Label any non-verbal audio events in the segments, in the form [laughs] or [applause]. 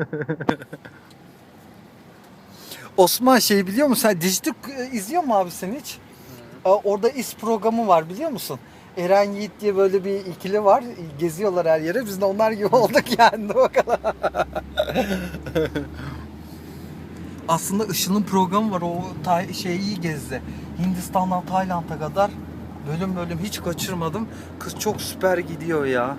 [laughs] Osman şey biliyor musun? Sen Dijitürk e, izliyor mu abi sen hiç? Aa, Orada is programı var biliyor musun? Eren Yiğit diye böyle bir ikili var. Geziyorlar her yere. Biz de onlar gibi olduk yani. Bakalım. [laughs] Aslında Işıl'ın programı var. O ta- şeyi iyi gezdi. Hindistan'dan Tayland'a kadar bölüm bölüm hiç kaçırmadım. Kız çok süper gidiyor ya.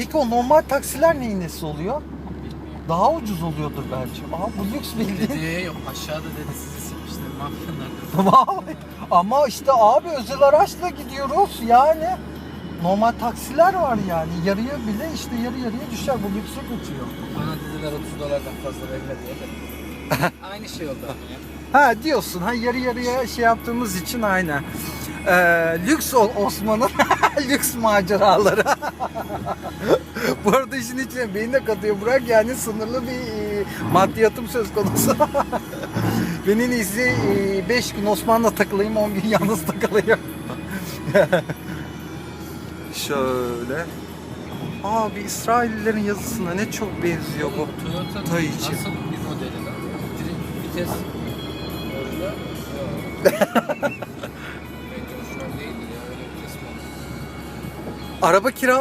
Peki o normal taksiler neyin nesi oluyor? Daha ucuz oluyordur bence. Aha bu lüks bildiğin. Dediği yok aşağıda dedi sizi sikmişler mafyalar. [laughs] Vallahi. Ama işte abi özel araçla gidiyoruz yani. Normal taksiler var yani. Yarıya bile işte yarı yarıya düşer. Bu lükse kaçıyor. Bana dediler 30 dolardan fazla verme diye de. [laughs] Aynı şey oldu abi ya. Ha diyorsun ha yarı yarıya şey yaptığımız için aynı. Ee, lüks ol Osman'ın [laughs] lüks maceraları. [laughs] Bu arada işin içine beni de katıyor Burak yani sınırlı bir e, maddiyatım söz konusu. [laughs] ben en iyisi 5 gün Osman'la takılayım 10 gün yalnız takılayım. Şöyle. Abi İsraillilerin yazısına ne çok benziyor bu. Toyota'nın Tay için. bir modeli lan? Direkt vites orada. Araba kiral